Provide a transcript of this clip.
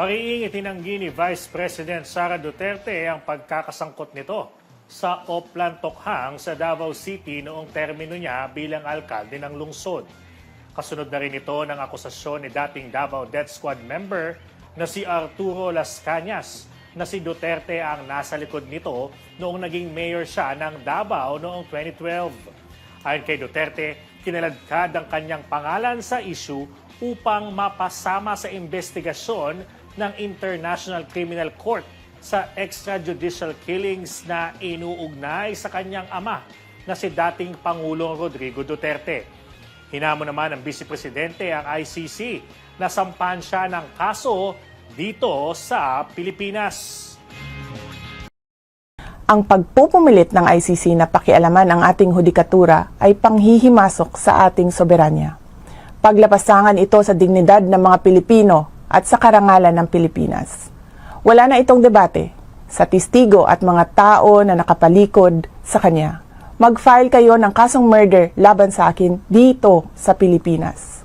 Mariing itinanggi ni Vice President Sara Duterte ang pagkakasangkot nito sa Oplan Tokhang sa Davao City noong termino niya bilang alkalde ng lungsod. Kasunod na rin ito ng akusasyon ni dating Davao Death Squad member na si Arturo Las Cañas na si Duterte ang nasa likod nito noong naging mayor siya ng Davao noong 2012. Ayon kay Duterte, kinaladkad ang kanyang pangalan sa issue upang mapasama sa investigasyon ng International Criminal Court sa extrajudicial killings na inuugnay sa kanyang ama na si dating Pangulong Rodrigo Duterte. Hinamo naman ng Vice Presidente ang ICC na sampan siya ng kaso dito sa Pilipinas. Ang pagpupumilit ng ICC na pakialaman ang ating hudikatura ay panghihimasok sa ating soberanya. Paglapasangan ito sa dignidad ng mga Pilipino at sa karangalan ng Pilipinas. Wala na itong debate sa testigo at mga tao na nakapalikod sa kanya. Mag-file kayo ng kasong murder laban sa akin dito sa Pilipinas.